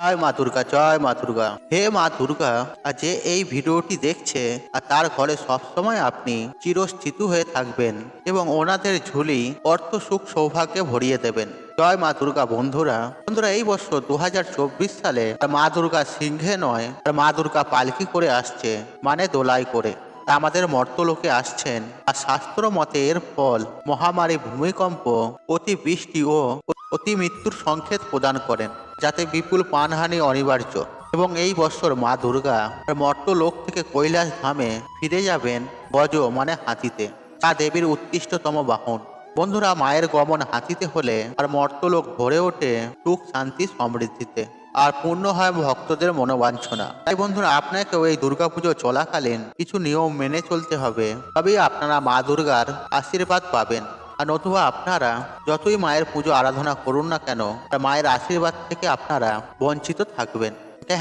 জয় মা দুর্গা, জয় মা দুর্গা। হে মা দুর্গা যে এই ভিডিওটি দেখছে, আর তার ঘরে সবসময় আপনি চিরস্থিত হয়ে থাকবেন এবং ওনাদের ঝুলি অর্থ সুখ সৌভাগ্যে ভরিয়ে দেবেন। জয় মা দুর্গা বন্ধুরা বন্ধুরা, এই বছর দু হাজার চব্বিশ সালে মা দুর্গা সিংহে নয় মা দুর্গা পালকি করে আসছে মানে দোলাই করে। আমাদের মর্তলোকে আসছেন। আর শাস্ত্র মতে এর ফল মহামারী ভূমিকম্প অতি বৃষ্টি ও অতি মৃত্যুর সংকেত প্রদান করেন, যাতে বিপুল প্রাণহানি অনিবার্য। এবং এই বছর মা দুর্গা মর্তলোক থেকে কৈলাস ধামে ফিরে যাবেন গজ মানে হাতিতে, তা দেবীর উৎকৃষ্টতম বাহন। বন্ধুরা, মায়ের গমন হাতিতে হলে আর মর্তলোক ভরে ওঠে সুখ শান্তি সমৃদ্ধিতে। আর পূর্ণ হয় ভক্তদের মনোবাঞ্ছনা। তাই বন্ধুরা, আপনাকেও এই দুর্গাপুজো চলাকালীন কিছু নিয়ম মেনে চলতে হবে। তবেই আপনারা মা দুর্গার আশীর্বাদ পাবেন। আর নতুবা আপনারা যতই মায়ের পুজো আরাধনা করুন না কেন মায়ের আশীর্বাদ থেকে আপনারা বঞ্চিত থাকবেন।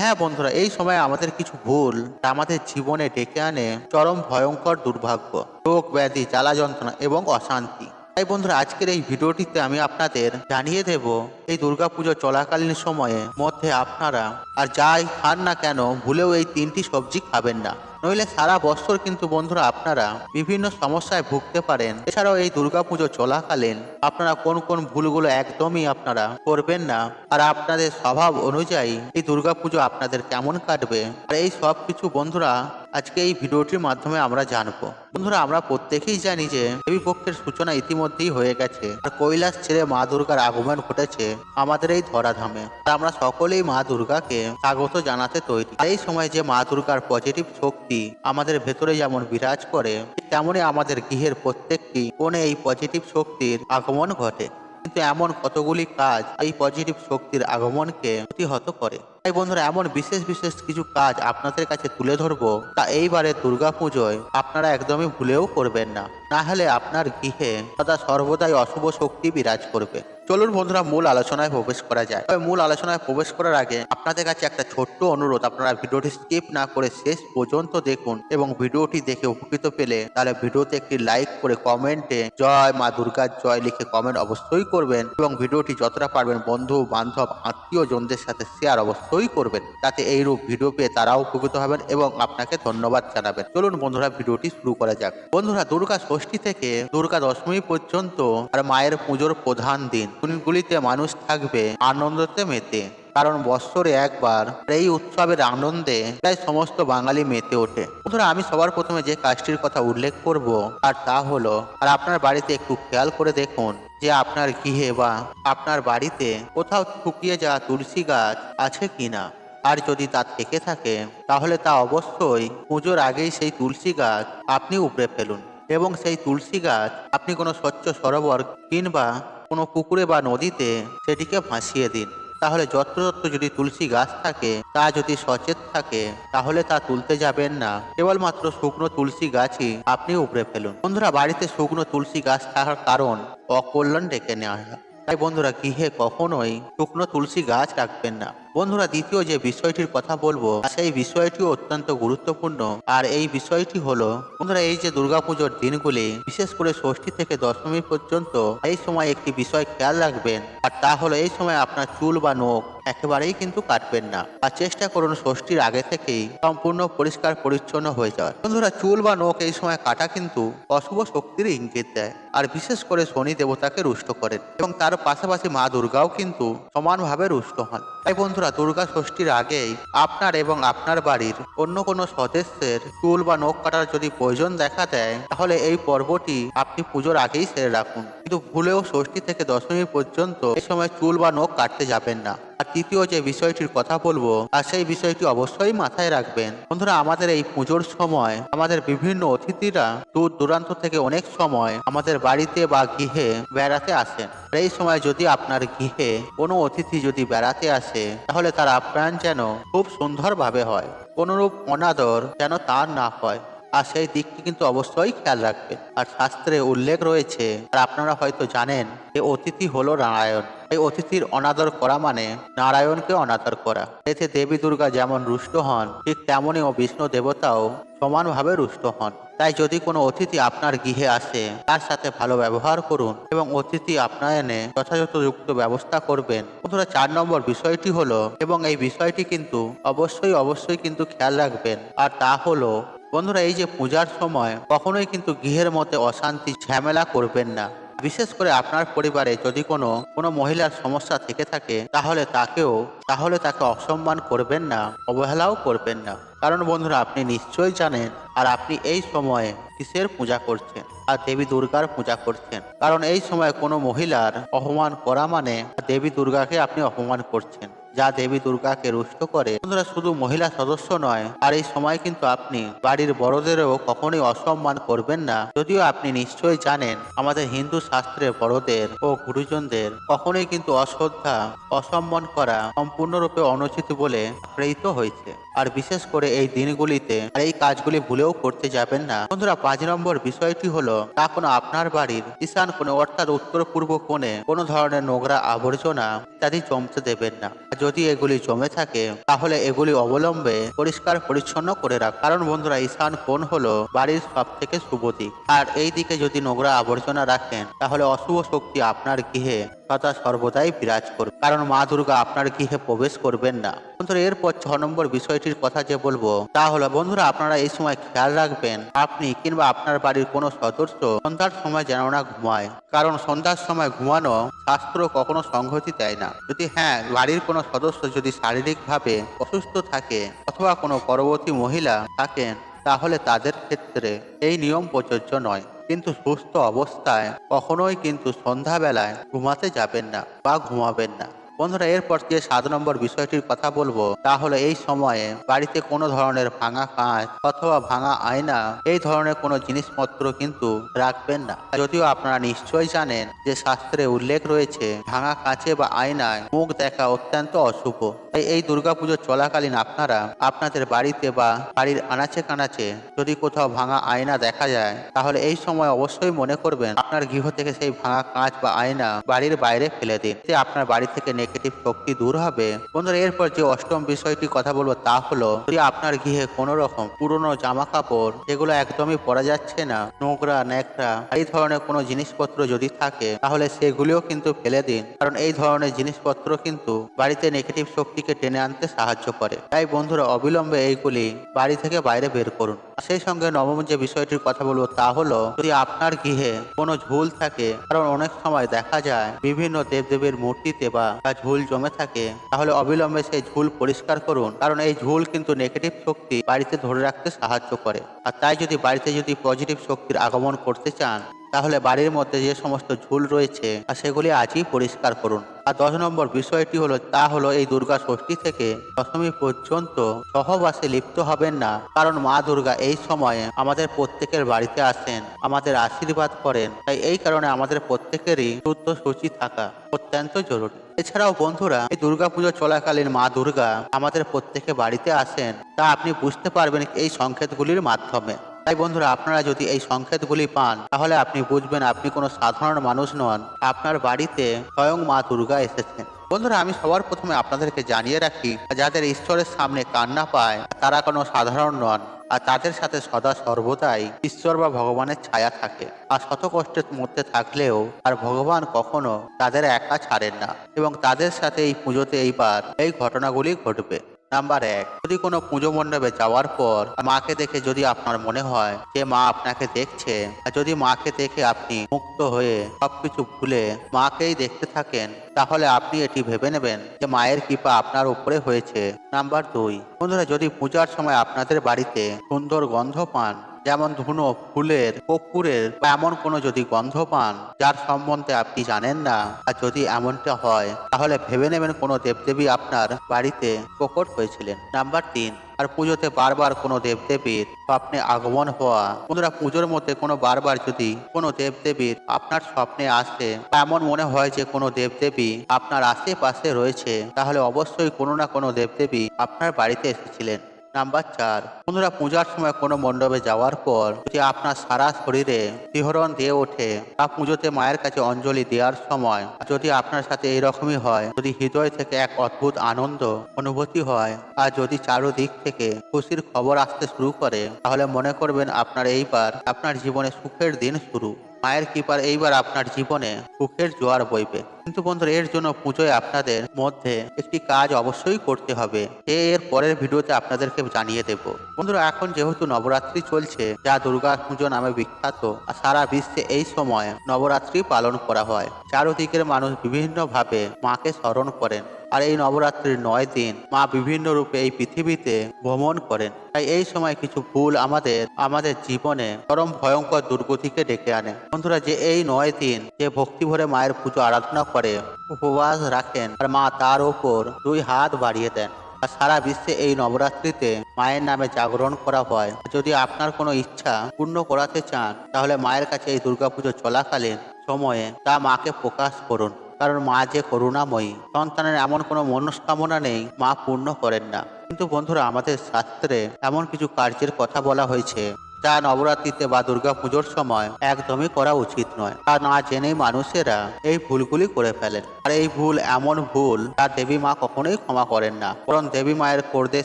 হ্যাঁ বন্ধুরা, এই সময় আমাদের কিছু ভুল আমাদের জীবনে ডেকে আনে চরম ভয়ঙ্কর দুর্ভাগ্য। রোগ ব্যাধি, জ্বালা যন্ত্রণা এবং অশান্তি। তাই বন্ধুরা, আজকের এই ভিডিওটিতে আমি আপনাদের জানিয়ে দেব এই দুর্গাপুজো চলাকালীন সময়ে মধ্যে আপনারা, আর যাই খান না কেন, ভুলেও এই তিনটি সবজি খাবেন না। নইলে সারা বছর কিন্তু বন্ধুরা আপনারা বিভিন্ন সমস্যায় ভুগতে পারেন। এছাড়াও এই দুর্গাপুজো চলাকালীন আপনারা কোন কোন ভুলগুলো একদমই আপনারা করবেন না। আর আপনাদের স্বভাব অনুযায়ী এই দুর্গাপুজো আপনাদের কেমন কাটবে? আর এই সব কিছু বন্ধুরা আজকে এই ভিডিওটির মাধ্যমে আমরা জানব। বন্ধুরা, আমরা প্রত্যেকেই জানি যে দেবী পক্ষের সূচনা ইতিমধ্যেই হয়ে গেছে। আর কৈলাস ছেড়ে মা দুর্গার আগমন ঘটেছে আমাদের এই ধরাধামে। তা আমরা সকলেই মা দুর্গাকে স্বাগত জানাতে তৈরি। এই সময় যে মা দুর্গার পজিটিভ শক্তি আমাদের ভেতরে যেমন বিরাজ করে তেমনই আমাদের গৃহের প্রত্যেকটি কোণে এই পজিটিভ শক্তির আগমন ঘটে। কিন্তু এমন কতগুলি কাজ এই পজিটিভ শক্তির আগমনকে প্রতিহত করে? তাই বন্ধুরা, এমন বিশেষ বিশেষ কিছু কাজ আপনাদের কাছে তুলে ধরবো, তা এইবারে দুর্গাপুজোয় আপনারা একদমই ভুলেও করবেন না। না হলে আপনার গৃহে সদা সর্বদাই অশুভ শক্তি বিরাজ করবে। চলুন বন্ধুরা, মূল আলোচনায় প্রবেশ করা যায় তবে মূল আলোচনায় প্রবেশ করার আগে আপনাদের কাছে একটা ছোট্ট অনুরোধ, আপনারা ভিডিওটি স্কিপ না করে শেষ পর্যন্ত দেখুন এবং ভিডিওটি দেখে উপকৃত পেলে তাহলে ভিডিওতে একটি লাইক করে কমেন্টে জয় মা দুর্গার জয় লিখে কমেন্ট অবশ্যই করবেন এবং ভিডিওটি যতটা পারবেন বন্ধু, বান্ধব, আত্মীয় জনদের সাথে শেয়ার অবশ্যই করবেন তাতে এইরূপ ভিডিও পেয়ে তারাও উপকৃত হবেন এবং আপনাকে ধন্যবাদ জানাবেন। চলুন বন্ধুরা, ভিডিওটি শুরু করা যাক। বন্ধুরা, দুর্গা ষষ্ঠী থেকে দুর্গা দশমী পর্যন্ত আর মায়ের পুজোর প্রধান দিন। দিনগুলিতে মানুষ থাকবে আনন্দতে মেতে। কারণ বৎসরে একবার এই উৎসবের আনন্দে প্রায় সমস্ত বাঙালি মেতে ওঠে। বন্ধুরা, আমি সবার প্রথমে যে কাজটির কথা উল্লেখ করব, আর তা হলো, আর আপনার বাড়িতে একটু খেয়াল করে দেখুন যে আপনার গৃহে বা আপনার বাড়িতে কোথাও শুকিয়ে যাওয়া তুলসী গাছ আছে কিনা। আর যদি তা থেকে থাকে, তাহলে তা অবশ্যই পুজোর আগেই সেই তুলসী গাছ আপনি উপড়ে ফেলুন। এবং সেই তুলসী গাছ আপনি কোনো স্বচ্ছ সরোবর কিংবা কোনো পুকুরে বা নদীতে সেটিকে ভাসিয়ে দিন। তাহলে যত্রতত্র যদি তুলসী গাছ থাকে, তা যদি সচেত থাকে, তাহলে তা তুলতে যাবেন না। কেবলমাত্র শুকনো তুলসী গাছই আপনি উপরে ফেলুন। বন্ধুরা, বাড়িতে শুকনো তুলসী গাছ থাকার কারণ অকল্যাণ ডেকে নেওয়া তাই বন্ধুরা, গৃহে কখনোই শুকনো তুলসী গাছ রাখবেন না। বন্ধুরা, দ্বিতীয় যে বিষয়টির কথা বলব, সেই বিষয়টিও অত্যন্ত গুরুত্বপূর্ণ। আর এই বিষয়টি হলো, বন্ধুরা, এই যে দুর্গাপুজোর দিনগুলি, বিশেষ করে ষষ্ঠী থেকে দশমী পর্যন্ত, এই সময় একটি বিষয় খেয়াল রাখবেন। আর তা হলো, এই সময় আপনার চুল বা নোখ একেবারেই কিন্তু কাটবেন না। আর চেষ্টা করুন ষষ্ঠীর আগে থেকেই সম্পূর্ণ পরিষ্কার পরিচ্ছন্ন হয়ে যাওয়ার। বন্ধুরা, চুল বা নখ এই সময় কাটা কিন্তু অশুভ শক্তির ইঙ্গিত দেয়। আর বিশেষ করে শনি দেবতাকে রুষ্ট করেন। এবং তার পাশাপাশি মা দুর্গাও কিন্তু সমানভাবে রুষ্ট হন। তাই বন্ধুরা, দুর্গা ষষ্ঠীর আগেই আপনার এবং আপনার বাড়ির অন্য কোনো সদস্যের চুল বা নখ কাটার যদি প্রয়োজন দেখা দেয়, তাহলে এই পর্বটি আপনি পুজোর আগেই সেরে রাখুন। কিন্তু ভুলেও ষষ্ঠী থেকে দশমী পর্যন্ত এই সময় চুল বা নখ কাটতে যাবেন না। আর তৃতীয় যে বিষয়টির কথা বলব, আর সেই বিষয়টি অবশ্যই মাথায় রাখবেন। বন্ধুরা, আমাদের এই পুজোর সময় আমাদের বিভিন্ন অতিথিরা দূর দূরান্ত থেকে অনেক সময় আমাদের বাড়িতে বা গৃহে বেড়াতে আসেন। এই সময় যদি আপনার গৃহে কোনো অতিথি যদি বেড়াতে আসে, তাহলে তার আপ্যায়ন যেন খুব সুন্দরভাবে হয়, কোনোরূপ অনাদর যেন তার না হয়। আর সেই দিকটি কিন্তু অবশ্যই খেয়াল রাখবেন। আর শাস্ত্রে উল্লেখ রয়েছে, আর আপনারা হয়তো জানেন যে অতিথি হলো নারায়ণ। এই অতিথির অনাদর করা মানে নারায়ণকে অনাদর করা। এতে দেবী দুর্গা যেমন রুষ্ট হন, ঠিক তেমনই ও বিষ্ণু দেবতাও সমানভাবে রুষ্ট হন। তাই যদি কোনো অতিথি আপনার গৃহে আসে, তার সাথে ভালো ব্যবহার করুন এবং অতিথি আপনায়নে যথাযথ যুক্ত ব্যবস্থা করবেন। বন্ধুরা, চার নম্বর বিষয়টি হলো, এবং এই বিষয়টি কিন্তু অবশ্যই অবশ্যই কিন্তু খেয়াল রাখবেন। আর তা হলো, বন্ধুরা, এই যে পূজার সময় কখনোই কিন্তু গৃহের মধ্যে অশান্তি, ঝামেলা করবেন না। বিশেষ করে আপনার পরিবারে যদি কোনো কোনো মহিলার সমস্যা থেকে থাকে, তাহলে তাকেও, তাহলে তাকে অসম্মান করবেন না, অবহেলাও করবেন না। কারণ বন্ধুরা, আপনি নিশ্চয়ই জানেন, আর আপনি এই সময়ে কিসের পূজা করছেন? আর দেবী দুর্গার পূজা করছেন। কারণ এই সময় কোনো মহিলার অপমান করা মানে দেবী দুর্গাকে আপনি অপমান করছেন। যা দেবী দুর্গাকে রুষ্ট করে। বন্ধুরা, শুধু মহিলা সদস্য নয়, আর এই সময় কিন্তু আপনি বাড়ির বড়দেরও কখনোই অসম্মান করবেন না। যদিও আপনি নিশ্চয়ই জানেন, আমাদের হিন্দু শাস্ত্রে বড়দের ও গুরুজনদের কখনোই কিন্তু অশ্রদ্ধা, অসম্মান করা সম্পূর্ণরূপে অনুচিত বলে প্রেরিত হয়েছে। আর বিশেষ করে এই দিনগুলিতে আর এই কাজগুলি ভুলেও করতে যাবেন না। বন্ধুরা, পাঁচ নম্বর বিষয়টি হলো, তা কোনো আপনার বাড়ির ঈশান কোণে অর্থাৎ উত্তর পূর্ব কোণে কোনো ধরনের নোংরা আবর্জনা ইত্যাদি জমতে দেবেন না। যদি এগুলি জমে থাকে, তাহলে এগুলি অবলম্বে পরিষ্কার পরিচ্ছন্ন করে রাখ কারণ বন্ধুরা, ঈশান কোণ হলো বাড়ির সব থেকে শুভ দিক। আর এই দিকে যদি নোংরা আবর্জনা রাখেন, তাহলে অশুভ শক্তি আপনার গৃহে সদা সর্বদাই বিরাজ করবে। কারণ মা দুর্গা আপনার গৃহে প্রবেশ করবেন না। বন্ধুরা, এরপর ছ নম্বর বিষয়টির কথা যে বলব, তা হলো, বন্ধুরা, আপনারা এই সময় খেয়াল রাখবেন, আপনি কিংবা আপনার বাড়ির কোনো সদস্য সন্ধ্যার সময় যেন না ঘুমায়। কারণ সন্ধ্যার সময় ঘুমানো শাস্ত্র কখনো সংহতি দেয় না। যদি হ্যাঁ বাড়ির কোনো সদস্য যদি শারীরিকভাবে অসুস্থ থাকে অথবা কোনো গর্ভবতী মহিলা থাকেন, তাহলে তাদের ক্ষেত্রে এই নিয়ম প্রযোজ্য নয়। কিন্তু সুস্থ অবস্থায় কখনোই কিন্তু সন্ধ্যাবেলায় ঘুমাতে যাবেন না বা ঘুমাবেন না। বন্ধুরা, এরপর যে সাত নম্বর বিষয়টির কথা বলব, তা হলো এই সময়ে বাড়িতে কোনো ধরনের ভাঙা কাঁচ অথবা ভাঙা আয়না, এই ধরনের কোনো জিনিসপত্র কিন্তু রাখবেন না। যদিও আপনারা নিশ্চয়ই জানেন যে শাস্ত্রে উল্লেখ রয়েছে, ভাঙা কাঁচে বা আয়নায় মুখ দেখা অত্যন্ত অশুভ। তাই এই দুর্গাপুজো চলাকালীন আপনারা আপনাদের বাড়িতে বা বাড়ির আনাচে কানাচে যদি কোথাও ভাঙা আয়না দেখা যায়, তাহলে এই সময় অবশ্যই মনে করবেন আপনার গৃহ থেকে সেই ভাঙা কাঁচ বা আয়না বাড়ির বাইরে ফেলে দিন। আপনার বাড়ি থেকে নেগেটিভ শক্তি দূর হবে। বন্ধুরা, এরপর যে অষ্টম বিষয়টি কথা বলব তা হলো যদি আপনার গৃহে কোনো রকম পুরনো জামা কাপড় যেগুলো একদমই পরা যাচ্ছে না, নোংরা, ন্যাকড়া এই ধরনের কোনো জিনিসপত্র যদি থাকে, তাহলে সেগুলিও কিন্তু ফেলে দিন। কারণ এই ধরনের জিনিসপত্র কিন্তু বাড়িতে নেগেটিভ শক্তিকে টেনে আনতে সাহায্য করে। তাই বন্ধুরা, অবিলম্বে এইগুলি বাড়ি থেকে বাইরে বের করুন। সেই সঙ্গে নবম যে বিষয়টির কথা বলব তা হলো, যদি আপনার গৃহে কোনো ঝুল থাকে, কারণ অনেক সময় দেখা যায় বিভিন্ন দেবদেবীর মূর্তিতে বা ঝুল জমে থাকে, তাহলে অবিলম্বে সেই ঝুল পরিষ্কার করুন, কারণ এই ঝুল কিন্তু নেগেটিভ শক্তি বাড়িতে ধরে রাখতে সাহায্য করে। আর তাই যদি বাড়িতে যদি পজিটিভ শক্তির আগমন করতে চান তাহলে বাড়ির মধ্যে যে সমস্ত ঝুল রয়েছে, আর সেগুলি আজই পরিষ্কার করুন। আর দশ নম্বর বিষয়টি হলো, তা হলো এই দুর্গা ষষ্ঠী থেকে দশমী পর্যন্ত সহবাসে লিপ্ত হবেন না। কারণ মা দুর্গা এই সময়ে আমাদের প্রত্যেকের বাড়িতে আসেন, আমাদের আশীর্বাদ করেন। তাই এই কারণে আমাদের প্রত্যেকেরই শুদ্ধ সূচি থাকা অত্যন্ত জরুরি। এছাড়াও বন্ধুরা, এই দুর্গাপুজো চলাকালীন মা দুর্গা আমাদের প্রত্যেকে বাড়িতে আসেন। তা আপনি বুঝতে পারবেন এই সংকেতগুলির মাধ্যমে। তাই বন্ধুরা, আপনারা যদি এই সংকেতগুলি পান, তাহলে আপনি বুঝবেন আপনি কোনো সাধারণ মানুষ নন, আপনার বাড়িতে স্বয়ং মা দুর্গা এসেছেন। বন্ধুরা, আমি সবার প্রথমে আপনাদেরকে জানিয়ে রাখি, যাদের ঈশ্বরের সামনে কান্না পায়, তারা কোনো সাধারণ নন, আর তাদের সাথে সদা সর্বদাই ঈশ্বর বা ভগবানের ছায়া থাকে। আর শত কষ্টের মধ্যে থাকলেও, আর ভগবান কখনো তাদের একা ছাড়েন না, এবং তাদের সাথে এই পুজোতে এইবার এই ঘটনাগুলি ঘটবে। নাম্বার এক, যদি কোনো পুজো মণ্ডপে যাওয়ার পর মাকে দেখে যদি আপনার মনে হয় যে মা আপনাকে দেখছে, আর যদি মাকে দেখে আপনি মুক্ত হয়ে সবকিছু ভুলে মাকেই দেখতে থাকেন, তাহলে আপনি এটি ভেবে নেবেন যে মায়ের কৃপা আপনার উপরে হয়েছে। নাম্বার দুই, বন্ধুরা, যদি পূজার সময় আপনাদের বাড়িতে সুন্দর গন্ধ পান যেমন ধুনো, ফুলের, কর্পূরের বা এমন কোনো যদি গন্ধ পান, যার সম্বন্ধে আপনি জানেন না আর যদি এমনটা হয়, তাহলে ভেবে নেবেন কোনো দেবদেবী আপনার বাড়িতে প্রকট হয়েছিলেন। নাম্বার তিন, আর পুজোতে বারবার কোনো দেবদেবীর স্বপ্নে আগমন হওয়া, বন্ধুরা পুজোর মধ্যে কোনো বারবার যদি কোনো দেবদেবীর আপনার স্বপ্নে আসে, বা এমন মনে হয় যে কোনো দেবদেবী আপনার আশেপাশে রয়েছে, তাহলে অবশ্যই কোনো না কোনো দেবদেবী আপনার বাড়িতে এসেছিলেন। নাম্বার চার। বন্ধুরা, পূজার সময় কোনো মণ্ডপে যাওয়ার পর যদি আপনার সারা শরীরে শিহরণ দিয়ে ওঠে, বা পুজোতে মায়ের কাছে অঞ্জলি দেওয়ার সময় যদি আপনার সাথে এইরকমই হয়, যদি হৃদয় থেকে এক অদ্ভুত আনন্দ অনুভূতি হয়, আর যদি চারোদিক থেকে খুশির খবর আসতে শুরু করে, তাহলে মনে করবেন আপনার এইবার আপনার জীবনে সুখের দিন শুরু। মায়ের কৃপার এইবার আপনার জীবনে সুখের জোয়ার বইবে। কিন্তু বন্ধুরা, এর জন্য পুজোয় আপনাদের মধ্যে একটি কাজ অবশ্যই করতে হবে। এ এর পরের ভিডিওতে আপনাদেরকে জানিয়ে দেব। বন্ধুরা, এখন যেহেতু নবরাত্রি চলছে, যা দুর্গা পুজো নামে বিখ্যাত, আর সারা বিশ্বে এই সময় নবরাত্রি পালন করা হয়, চারদিকের মানুষ বিভিন্নভাবে মাকে স্মরণ করেন। আর এই নবরাত্রির নয় দিন মা বিভিন্ন রূপে এই পৃথিবীতে ভ্রমণ করেন। তাই এই সময় কিছু ভুল আমাদের আমাদের জীবনে চরম ভয়ঙ্কর দুর্গতিকে ডেকে আনে। বন্ধুরা, যে এই নয় দিন যে ভক্তি ভরে মায়ের পুজো আরাধনা করে, উপবাস রাখেন আর মা তার ওপর দুই হাত বাড়িয়ে দেন। আর সারা বিশ্বে এই নবরাত্রিতে মায়ের নামে জাগরণ করা হয়। যদি আপনার কোনো ইচ্ছা পূর্ণ করাতে চান, তাহলে মায়ের কাছে এই দুর্গাপুজো চলাকালীন সময়ে তা মাকে প্রকাশ করুন। কারণ মা যে করুণাময়ী, সন্তানের এমন কোনো মনস্কামনা নেই, মা পূর্ণ করেন না। কিন্তু বন্ধুরা, আমাদের শাস্ত্রে এমন কিছু কার্যের কথা বলা হয়েছে, যা নবরাত্রিতে বা দুর্গা পুজোর সময় একদমই করা উচিত নয়। তা না জেনেই মানুষেরা এই ভুলগুলি করে ফেলেন। আর এই ভুল এমন ভুল, যা দেবী মা কখনোই ক্ষমা করেন না। কারণ দেবী মায়ের কোরদের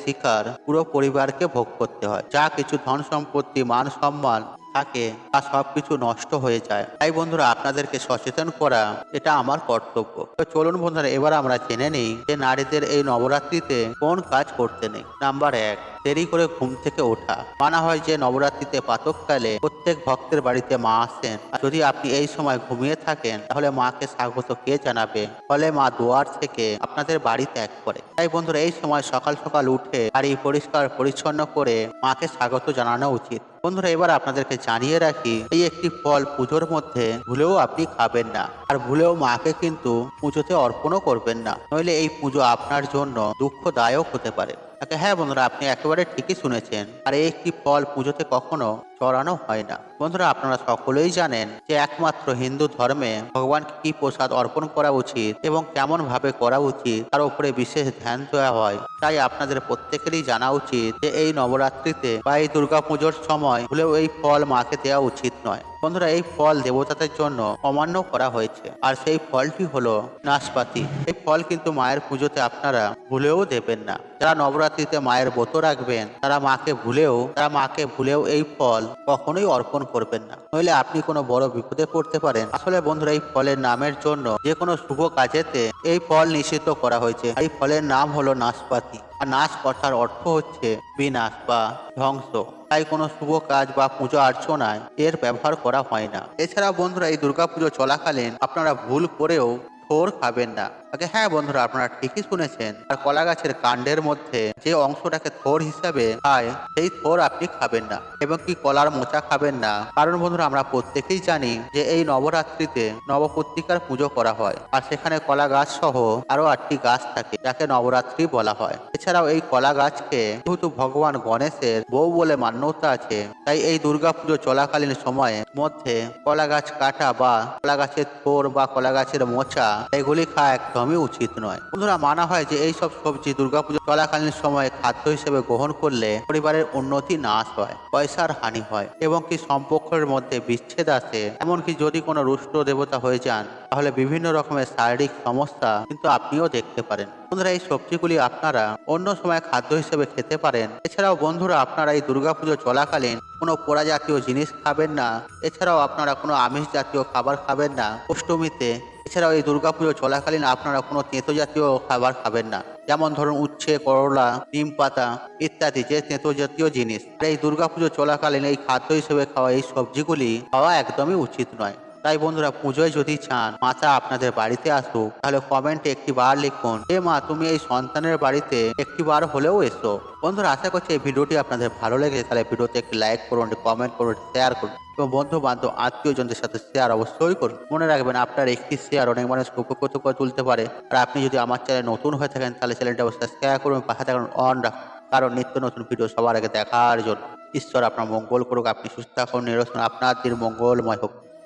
শিকার পুরো পরিবারকে ভোগ করতে হয়। যা কিছু ধন সম্পত্তি মান সম্মান থাকে তা সবকিছু নষ্ট হয়ে যায়। তাই বন্ধুরা, আপনাদেরকে সচেতন করা এটা আমার কর্তব্য। তো চলুন বন্ধুরা, এবার আমরা জেনে নিই যে নারীদের এই নবরাত্রিতে কোন কাজ করতে নেই। নাম্বার এক, দেরি করে ঘুম থেকে ওঠা। মানা হয় যে নবরাত্রিতে পাতককালে প্রত্যেক ভক্তের বাড়িতে মা আসেন। যদি আপনি এই সময় ঘুমিয়ে থাকেন, তাহলে মাকে স্বাগত কে জানাবে? ফলে মা দুয়ার থেকে আপনাদের বাড়ি ত্যাগ করে। তাই বন্ধুরা, এই সময় সকাল সকাল উঠে বাড়ি পরিষ্কার পরিচ্ছন্ন করে মাকে স্বাগত জানানো উচিত। বন্ধুরা, এবার আপনাদেরকে জানিয়ে রাখি, এই একটি ফল পুজোর মধ্যে ভুলেও আপনি খাবেন না। আর ভুলেও মাকে কিন্তু পুজোতে অর্পণও করবেন না। নইলে এই পুজো আপনার জন্য দুঃখদায়ক হতে পারে। তাকে হ্যাঁ বন্ধুরা, আপনি একেবারে ঠিকই শুনেছেন। আর এই একটি ফল পুজোতে কখনো চড়ানো হয় না। বন্ধুরা, আপনারা সকলেই জানেন যে একমাত্র হিন্দু ধর্মে ভগবানকে কি প্রসাদ অর্পণ করা উচিত এবং কেমন ভাবে করা উচিত, তার উপরে বিশেষ ধ্যান দেওয়া হয়। তাই আপনাদের প্রত্যেকেরই জানা উচিত যে এই নবরাত্রিতে বা এই দুর্গা পুজোর সময় হলেও এই ফল মাকে দেওয়া উচিত নয়। বন্ধুরা, এই ফল দেবতাদের জন্য অমান্য করা হয়েছে। আর সেই ফলটি হলো নাশপাতি। এই ফল কিন্তু মায়ের পুজোতে আপনারা ভুলেও দেবেন না। যারা নবরাত্রিতে মায়ের ব্রত রাখবেন, তারা মাকে ভুলেও, তারা মাকে ভুলেও এই ফল কখনোই অর্পণ করবেন না। নইলে আপনি কোনো বড় বিপদে পড়তে পারেন। আসলে বন্ধুরা, এই ফলের নামের জন্য যে কোনো শুভ কাজেতে এই ফল নিষিদ্ধ করা হয়েছে। এই ফলের নাম হলো নাশপাতি। আর নাশ কথার অর্থ হচ্ছে বিনাশ বা ধ্বংস। তাই কোনো শুভ কাজ বা পুজো অর্চনায় এর ব্যবহার করা হয় না। এছাড়া বন্ধুরা এই দুর্গাপুজো চলাকালীন আপনারা ভুল করেও থোর খাবেন না। আগে হ্যাঁ বন্ধুরা, আপনারা ঠিকই শুনেছেন। আর কলা গাছের কাণ্ডের মধ্যে যে অংশটাকে থোর হিসাবে খায়, সেই থোর আপনি খাবেন না এবং কি কলার মোচা খাবেন না। কারণ বন্ধুরা, আমরা প্রত্যেকেই জানি যে এই নবরাত্রিতে নবপত্রিকার পুজো করা হয়। আর সেখানে কলা গাছ সহ আরও আটটি গাছ থাকে, যাকে নবরাত্রি বলা হয়। এছাড়াও এই কলা গাছকে যেহেতু ভগবান গণেশের বউ বলে মান্যতা আছে, তাই এই দুর্গা পুজো চলাকালীন সময়ে মধ্যে কলা গাছ কাটা বা কলা গাছের থোর বা কলা গাছের মোচা, এগুলি খাওয়া একদমই উচিত নয়। বন্ধুরা, মানা হয় যে এই সব সবজি দুর্গাপুজো চলাকালীন সময়ে খাদ্য হিসেবে গ্রহণ করলে পরিবারের উন্নতি নাশ হয়, পয়সার হানি হয় এবং কি সম্পর্কের মধ্যে বিচ্ছেদ আসে। এমনকি যদি কোনো রুষ্ট দেবতা হয়ে যান, তাহলে বিভিন্ন রকমের শারীরিক সমস্যা কিন্তু আপনিও দেখতে পারেন। বন্ধুরা, এই সবজিগুলি আপনারা অন্য সময় খাদ্য হিসেবে খেতে পারেন। এছাড়াও বন্ধুরা, আপনারা এই দুর্গাপুজো চলাকালীন কোনো পোড়া জাতীয় জিনিস খাবেন না। এছাড়াও আপনারা কোনো আমিষ জাতীয় খাবার খাবেন না। অষ্টমীতে এছাড়াও এই দুর্গাপুজো চলাকালীন আপনারা কোনো তেঁতো জাতীয় খাবার খাবেন না। যেমন ধরুন উচ্ছে, করলা নিম পাতা ইত্যাদি যে তেঁতো জাতীয় জিনিস। এই দুর্গাপুজো চলাকালীন এই খাদ্য হিসেবে খাওয়া এই সবজিগুলি খাওয়া একদমই উচিত নয়। তাই বন্ধুরা পুজোয় যদি চান, মাতা আপনাদের বাড়িতে আসুক, তাহলে কমেন্টে একটি বার লিখুন, হে মা, তুমি এই সন্তানের বাড়িতে একটি বার হলেও এসো। বন্ধুরা, আশা করছি এই ভিডিওটি আপনাদের ভালো লেগেছে, তাহলে ভিডিওতে একটি লাইক করুন কমেন্ট করুন শেয়ার করুন এবং বন্ধু বান্ধব আত্মীয়জনদের সাথে শেয়ার অবশ্যই করুন। মনে রাখবেন, আপনার একটি শেয়ার অনেক মানুষকে উপকৃত করে তুলতে পারে। আর আপনি যদি আমার চ্যানেল নতুন হয়ে থাকেন, তাহলে চ্যানেলটা অবশ্যই শেয়ার করুন পাশে থাকুন অন রাখুন। কারণ নিত্য নতুন ভিডিও সবার আগে দেখার জন্য ঈশ্বর আপনার মঙ্গল করুক, আপনি সুস্থ থাকুন, নিরসন, আপনার দিন মঙ্গলময় হোক।